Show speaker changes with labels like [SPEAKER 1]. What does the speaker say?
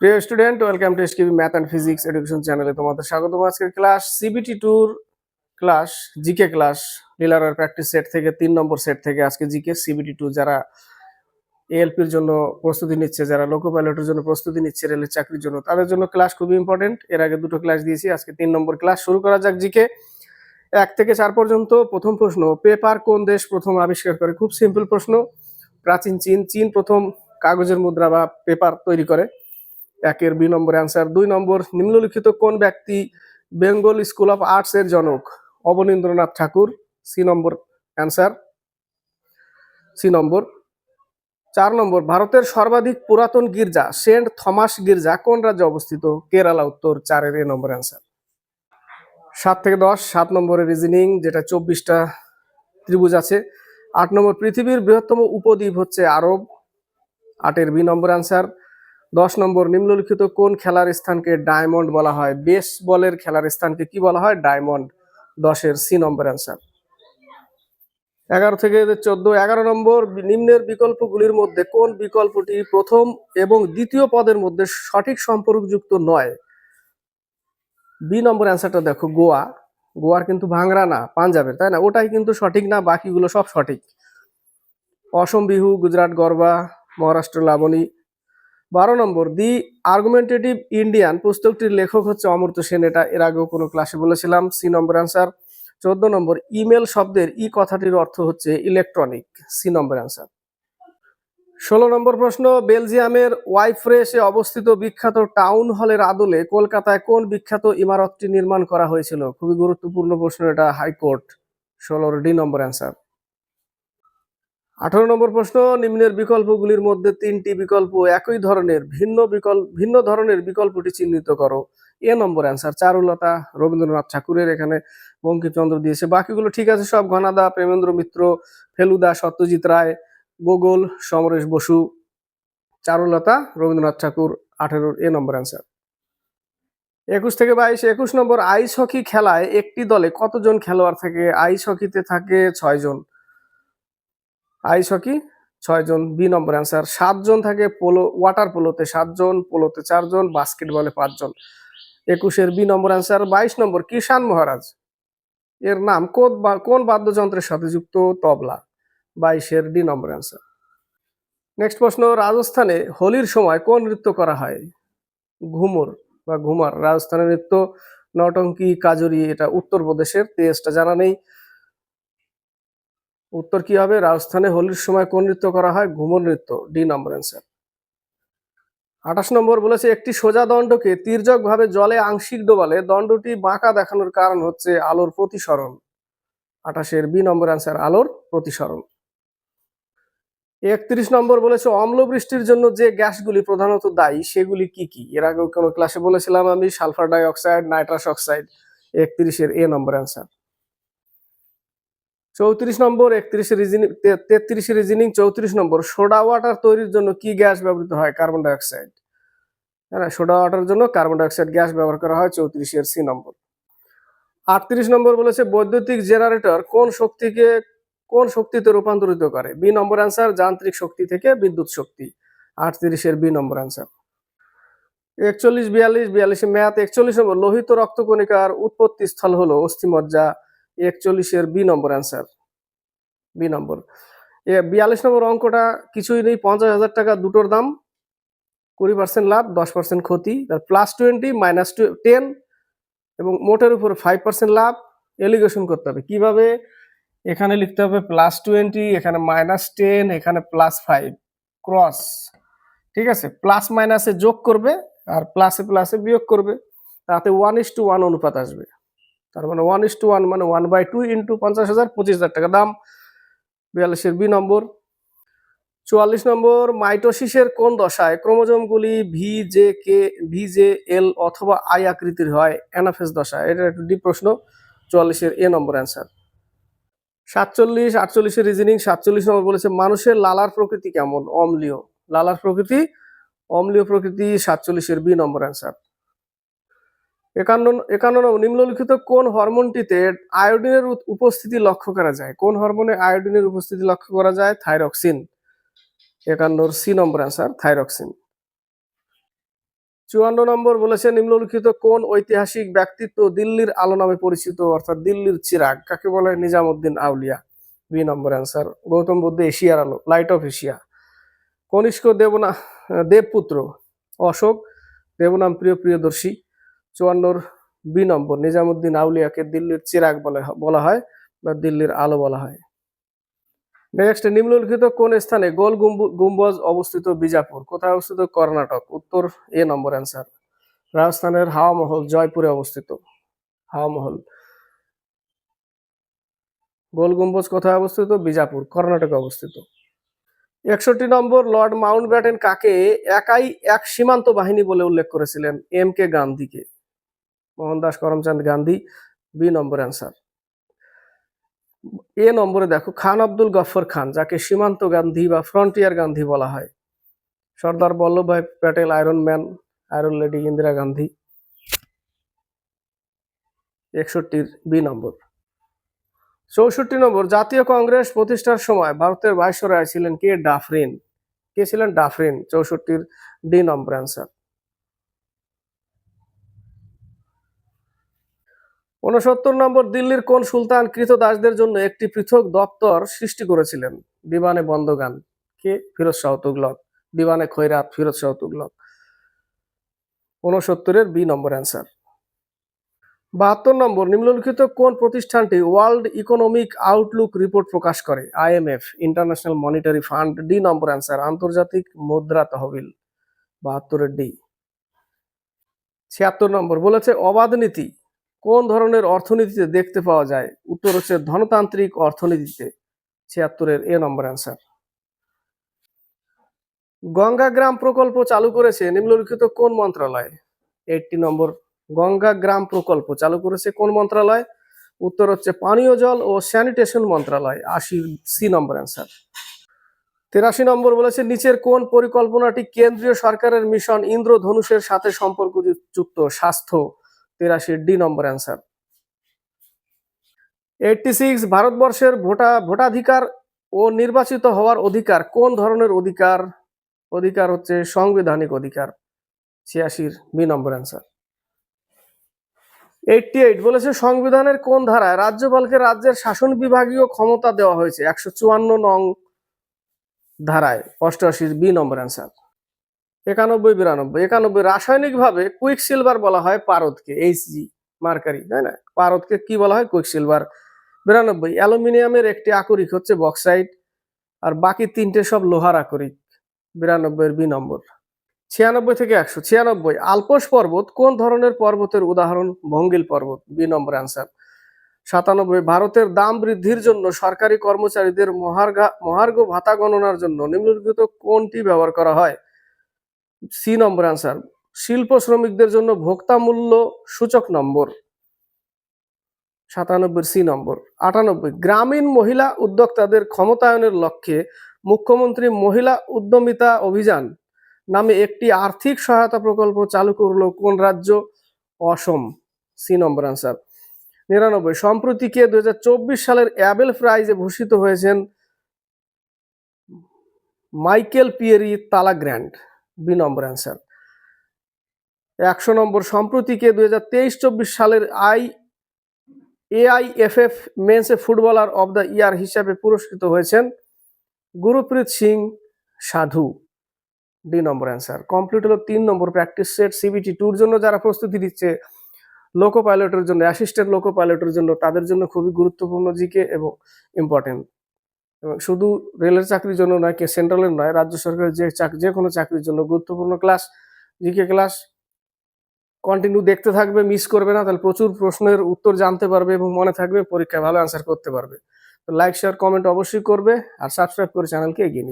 [SPEAKER 1] প্রিয় student, welcome to S K B math and physics education চ্যানেলে তোমাদের স্বাগতম। আজকের ক্লাস সিবিটি টুর ক্লাস জিকে ক্লাস ডিলারের প্র্যাকটিস সেট থেকে, তিন নম্বর সেট থেকে আজকে জিকে সিবিটি টু যারা এএলপির জন্য প্রস্তুতি নিচ্ছে, যারা লোকো পাইলটের জন্য প্রস্তুতি নিচ্ছে, রেলের চাকরির জন্য, তাদের জন্য ক্লাস খুবই ইম্পর্টেন্ট এর আগে দুটো ক্লাস দিয়েছি, আজকে তিন নম্বর ক্লাস শুরু করা যাক জিকে এক থেকে চার পর্যন্ত, প্রথম প্রশ্ন পেপার কোন দেশ প্রথম আবিষ্কার করে? খুব সিম্পল প্রশ্ন। প্রাচীন চীন চীন প্রথম কাগজের মুদ্রা বা পেপার তৈরি করে। একের বি নম্বর অ্যান্সার দুই নম্বর, নিম্নলিখিত কোন ব্যক্তি বেঙ্গল স্কুল অফ আর্টস এর জনক? অবনীন্দ্রনাথ ঠাকুর সি নম্বর অ্যান্সার সি নম্বর। চার নম্বর, ভারতের সর্বাধিক পুরাতন গির্জা, সেন্ট থমাস গির্জা কোন রাজ্যে অবস্থিত? কেরালা উত্তর, চারের এ নম্বর অ্যান্সার সাত থেকে দশ, সাত নম্বরের রিজনিং যেটা চব্বিশটা ত্রিভুজ আছে। আট নম্বর, পৃথিবীর বৃহত্তম উপদ্বীপ হচ্ছে আরব। আটের বি নম্বর অ্যান্সার দশ নম্বর, নিম্নলিখিত কোন খেলার স্থানকে ডায়মন্ড বলা হয়? বেস বলের খেলার স্থানকে কি বলা হয়? ডায়মন্ড। দশের, সি নম্বর অ্যান্সার। এগারো থেকে চোদ্দ, এগারো নম্বর, নিম্নের বিকল্পগুলির মধ্যে কোন বিকল্পটি প্রথম এবং দ্বিতীয় পদের মধ্যে সঠিক সম্পর্কযুক্ত নয়? বি নম্বর অ্যান্সারটা দেখো, গোয়া। গোয়ার কিন্তু ভাংরা না, পাঞ্জাবের, তাই না? ওটাই কিন্তু সঠিক না, বাকিগুলো সব সঠিক? অসম, বিহু, গুজরাট, গরবা, মহারাষ্ট্র, লাবণী বারো নম্বর, দি আর্গুমেন্টেটিভ ইন্ডিয়ান পুস্তকটির লেখক হচ্ছে অমর্ত্য সেন। এটা এর আগেও কোনো ক্লাসে বলেছিলাম। সি নম্বর অ্যান্সার। চোদ্দ নম্বর, ইমেল শব্দের ই কথাটির অর্থ হচ্ছে ইলেকট্রনিক সি নম্বর অ্যান্সার। ষোলো নম্বর প্রশ্ন, বেলজিয়ামের ওয়াইফ্রেসে অবস্থিত বিখ্যাত টাউন হলের আদলে কলকাতায় কোন বিখ্যাত ইমারতটি নির্মাণ করা হয়েছিল? খুবই গুরুত্বপূর্ণ প্রশ্ন এটা, হাইকোর্ট। ষোলোর ডি নম্বর অ্যান্সার। আঠারো নম্বর প্রশ্ন, নিম্নের বিকল্পগুলির মধ্যে তিনটি বিকল্প একই ধরনের, ভিন্ন বিকল্প ভিন্ন ধরনের বিকল্পটি চিহ্নিত করো। A number answer Charulata, Rabindranath ঠাকুরের এখানে বঙ্কিমচন্দ্র দিয়েছে। বাকিগুলো ঠিক আছে সব, ঘনাদা, প্রেমেন্দ্র মিত্র, ফেলুদা, সত্যজিৎ রায়, গোগল, সমরেশ বসু, চারুলতা, রবীন্দ্রনাথ ঠাকুর, আঠেরোর এ নম্বর অ্যান্সার একুশ থেকে বাইশ, একুশ নম্বর, আইস হকি খেলায় একটি দলে কতজন খেলোয়াড় থাকে? আইস হকিতে থাকে ছয় জন আইস হকি ছয়জন বি নম্বর অ্যান্সার। সাতজন থাকে পোলো, ওয়াটার পোলোতে সাতজন পোলোতে চারজন বাস্কেটবলে পাঁচজন একুশের বি নম্বর অ্যান্সার, বাইশ নম্বর কিষান মহারাজ। এর নাম কোন বাদ্যযন্ত্রের সাথে যুক্ত তবলা? বাইশের ডি নম্বর অ্যান্সার। নেক্সট প্রশ্ন, রাজস্থানে হোলির সময় কোন নৃত্য করা হয়? ঘুমুর বা ঘুমার। রাজস্থানের নৃত্য, নটঙ্কি, কাজরি, এটা উত্তরপ্রদেশের তেজটা জানা নেই। উত্তর কি হবে? রাজস্থানে হোলির সময় কোন নৃত্য করা হয়? ঘুমর নৃত্য, ডি নম্বর অ্যান্সার। আঠাশ নম্বর বলেছে, একটি সোজা দণ্ডকে তির্যক ভাবে জলে আংশিক ডোবালে দণ্ডটি বাঁকা দেখানোর কারণ হচ্ছে আলোর প্রতিসরণ। আঠাশের বি নম্বর অ্যান্সার, আলোর প্রতিসরণ। একত্রিশ নম্বর বলেছে অম্ল বৃষ্টির জন্য যে গ্যাসগুলি প্রধানত দায়ী, সেগুলি কি কি? এর আগেও কোনো ক্লাসে বলেছিলাম আমি, sulphur dioxide nitrous oxide. একত্রিশের এ নম্বর অ্যান্সার। চৌত্রিশ নম্বর, একত্রিশে রিজনিং তেত্রিশে রিজনিং চৌত্রিশ নম্বর, সোডা ওয়াটার তৈরির জন্য কি গ্যাস ব্যবহৃত হয়? কার্বন ডাইঅক্সাইড হ্যাঁ সোডা ওয়াটারের জন্য কার্বন ডাইঅক্সাইড গ্যাস ব্যবহার করা হয় চৌত্রিশের সি নম্বর। আটত্রিশ নম্বর বলেছে বৈদ্যুতিক জেনারেটর কোন শক্তিকে, কোন শক্তিতে রূপান্তরিত করে? বি নম্বর অ্যান্সার যান্ত্রিক শক্তি থেকে বিদ্যুৎ শক্তি। আটত্রিশের বি নম্বর অ্যান্সার একচল্লিশ, বিয়াল্লিশ, বিয়াল্লিশে ম্যাথ একচল্লিশ নম্বর, লোহিত রক্তকণিকার উৎপত্তি স্থল হলো অস্থিমজ্জা। একচল্লিশের বি নম্বর অ্যান্সার বি নম্বর। এ বিয়াল্লিশ নম্বর অঙ্কটা কিছুই নেই, পঞ্চাশ হাজার টাকা দুটোর দাম, কুড়ি পার্সেন্ট লাভ, দশ পার্সেন্ট ক্ষতি। প্লাস টোয়েন্টি মাইনাস টেন এবং মোটের উপর ফাইভ পার্সেন্ট লাভ এলিগেশন করতে হবে। কীভাবে? এখানে লিখতে হবে প্লাস টোয়েন্টি এখানে মাইনাস টেন এখানে প্লাস ফাইভ ক্রস ঠিক আছে? প্লাস মাইনাসে যোগ করবে আর প্লাসে প্লাসে বিয়োগ করবে। তাতে ওয়ান ইস টু ওয়ান অনুপাত আসবে। তার মানে ওয়ান ইস টু ওয়ান মানে ওয়ান বাই টু ইন্টু পঞ্চাশ হাজার পঁচিশ হাজার টাকা। দাম বিয়াল্লিশের বি নম্বর চুয়াল্লিশ নম্বর মাইটোসিসের কোন দশায় ক্রোমোজোমগুলি V J K V J L অথবা আই আকৃতির হয়? অ্যানাফেস দশা এটা একটু ডিপ প্রশ্ন। চুয়াল্লিশের এ নম্বর অ্যান্সার সাতচল্লিশ, আটচল্লিশের রিজনিং সাতচল্লিশ নম্বর বলেছে, মানুষের লালার প্রকৃতি কেমন? অম্লীয়। লালার প্রকৃতি? অম্লীয় প্রকৃতি, সাতচল্লিশের বি নম্বর অ্যান্সার একান্ন একান্ন নিম্নলিখিত কোন হরমোনটিতে আয়োডিনের উপস্থিতি লক্ষ্য করা যায়? কোন হরমোনে আয়োডিনের উপস্থিতি লক্ষ্য করা যায়? থাইরক্সিন। একান্নর সি নম্বর অ্যান্সার, থাইরক্সিন। চুয়ান্ন নম্বর বলেছে নিম্নলিখিত কোন ঐতিহাসিক ব্যক্তিত্ব দিল্লির আলো নামে পরিচিত, অর্থাৎ দিল্লির চিরাগ, কাকে বলে? Nizamuddin Auliya. B number answer, Gautam Buddha এশিয়ার আলো, লাইট অফ এশিয়া। কনিষ্ক দেবনা, দেবপুত্র, অশোক, দেবনাম প্রিয় প্রিয়দর্শী। চুয়ান্নর বি নম্বর, নিজামুদ্দিন আউলিয়াকে দিল্লির চিরাগ বলে বলা হয় বা দিল্লির আলো বলা হয়। নেক্সট নিম্নলিখিত কোন স্থানে গোল গুম্বু- গুম্বজ অবস্থিত বিজাপুর? কোথায় অবস্থিত? কর্ণাটক। উত্তর, এ নম্বর অ্যান্সার রাজস্থানের হাওয়া মহল, জয়পুরে অবস্থিত। হাওয়া মহল। গোল গুম্বজ কোথায় অবস্থিত? বিজাপুর, কর্ণাটকে অবস্থিত। একষট্টি নম্বর, লর্ড মাউন্ট ব্যাটেন কাকে একাই এক সীমান্ত বাহিনী বলে উল্লেখ করেছিলেন? এম কে গান্ধীকে। Mohandas Karamchand Gandhi, B number answer A নম্বরে দেখো, খান আব্দুল গফর খান, যাকে সীমান্ত গান্ধী বা ফ্রন্টিয়ার গান্ধী বলা হয়। Sardar Vallabhbhai Patel iron man iron lady Indira Gandhi. একষট্টির B নম্বর। চৌষট্টি নম্বর, জাতীয় কংগ্রেস প্রতিষ্ঠার সময় ভারতের ভাইসরয় ছিলেন কে? ডাফরিন। কে ছিলেন? ডাফরিন, চৌষট্টির ডি নম্বর অ্যান্সার উনসত্তর নম্বর দিল্লির কোন সুলতান কৃতদাসদের জন্য একটি পৃথক দপ্তর সৃষ্টি করেছিলেন? দিবানে বন্দগান। কে? ফিরোজ শাহ তুগলক। দিবানে খৈরাত, ফিরোজ শাহ তুগলক। উনসত্তরের বি নম্বর অ্যান্সার। বাহাত্তর নম্বর, নিম্নলিখিত কোন প্রতিষ্ঠানটি ওয়ার্ল্ড ইকোনমিক আউটলুক রিপোর্ট প্রকাশ করে? IMF, international monetary fund, D number answer. আন্তর্জাতিক মুদ্রা তহবিল। বাহাত্তরের ডি। ছিয়াত্তর নম্বর, বলেছে অবাধ নীতি। কোন ধরনের অর্থনীতিতে দেখতে পাওয়া যায়? উত্তর হচ্ছে ধনতান্ত্রিক অর্থনীতিতে। ছিয়াত্তরের এ নম্বর অ্যান্সার গঙ্গা গ্রাম প্রকল্প চালু করেছে নিম্নলিখিত কোন মন্ত্রণালয় এইটটি নম্বর গঙ্গা গ্রাম প্রকল্প চালু করেছে কোন মন্ত্রণালয় উত্তর হচ্ছে পানীয় জল ও স্যানিটেশন মন্ত্রণালয় আশি সি নম্বর অ্যান্সার তেরাশি নম্বর বলেছে নিচের কোন পরিকল্পনাটি কেন্দ্রীয় সরকারের মিশন ইন্দ্রধনুষের সাথে সম্পর্কযুক্ত স্বাস্থ্য তেরাশি D number answer. Eighty six, ভারতবর্ষের ভোটা, ভোটাধিকার ও নির্বাচিত হওয়ার অধিকার কোন ধরনের অধিকার? অধিকার হচ্ছে সাংবিধানিক অধিকার। ছিয়াশির B number answer. Eighty eight, বলেছে সংবিধানের কোন ধারায় রাজ্যপালকে রাজ্যের শাসন বিভাগীয় ক্ষমতা দেওয়া হয়েছে? একশো চুয়ান্ন নং ধারায়। অষ্টআশির বি নম্বর অ্যান্সার। একানব্বই, বিরানব্বই। একানব্বই রাসায়নিকভাবে কুইক সিলভার বলা হয় পারদকে এইচজি মার্কারি, তাই না? পারদকে কি বলা হয়? Quick silver. বিরানব্বই, অ্যালুমিনিয়ামের একটি আকরিক হচ্ছে বক্সাইড আর বাকি তিনটে সব লোহার আকরিক। বিরানব্বইয়ের বি নম্বর। ছিয়ানব্বই থেকে একশো। ছিয়ানব্বই, আলপস পর্বত কোন ধরনের পর্বতের উদাহরণ? ভঙ্গিল পর্বত, বি নম্বর অ্যান্সার। সাতানব্বই, ভারতের দাম বৃদ্ধির জন্য সরকারি কর্মচারীদের মহার্ঘা, মহার্ঘ ভাতা গণনার জন্য নিম্নলিখিত কোনটি ব্যবহার করা হয়? C number answer. শিল্প শ্রমিকদের জন্য ভোক্তা মূল্য সূচক নম্বর। সাতানব্বই সি নম্বর। আটানব্বই, গ্রামীণ মহিলা উদ্যোক্তাদের ক্ষমতায়নের লক্ষ্যে মুখ্যমন্ত্রী মহিলা উদ্যমিতা অভিযান। নামে একটি আর্থিক সহায়তা প্রকল্প চালু করল কোন রাজ্য? অসম, সি নম্বর অ্যান্সার নিরানব্বই, সম্প্রতি কে দুই হাজার চব্বিশ সালের অ্যাবেল প্রাইজে ভূষিত হয়েছেন Michel Pierre B number answer একশো নম্বর, সম্প্রতিকে দু হাজার তেইশ চব্বিশ সালের আই এআইএফএফ মেন্সে ফুটবলার অব দ্য ইয়ার হিসাবে পুরস্কৃত হয়েছেন গুরুপ্রীত সিং সাধু। ডি নম্বর অ্যান্সার কমপ্লিট হলো তিন নম্বর প্র্যাকটিস সেট সিবিটি টুর জন্য যারা প্রস্তুতি দিচ্ছে লোকো পাইলটের জন্য অ্যাসিস্ট্যান্ট লোকো পাইলটের জন্য, তাদের জন্য খুবই গুরুত্বপূর্ণ জিকে এবং ইম্পর্টেন্ট এবং শুধু রেলের চাকরির জন্য নয়, কে সেন্ট্রালের নয়, রাজ্য সরকারের যে যে কোনো চাকরির জন্য গুরুত্বপূর্ণ ক্লাস, জিকে ক্লাস কন্টিনিউ দেখতে থাকবে মিস করবে না, তাহলে প্রচুর প্রশ্নের উত্তর জানতে পারবে এবং মনে থাকবে পরীক্ষায় ভালো অ্যান্সার করতে পারবে। তো লাইক শেয়ার কমেন্ট অবশ্যই করবে আর সাবস্ক্রাইব করে চ্যানেলকে এগিয়ে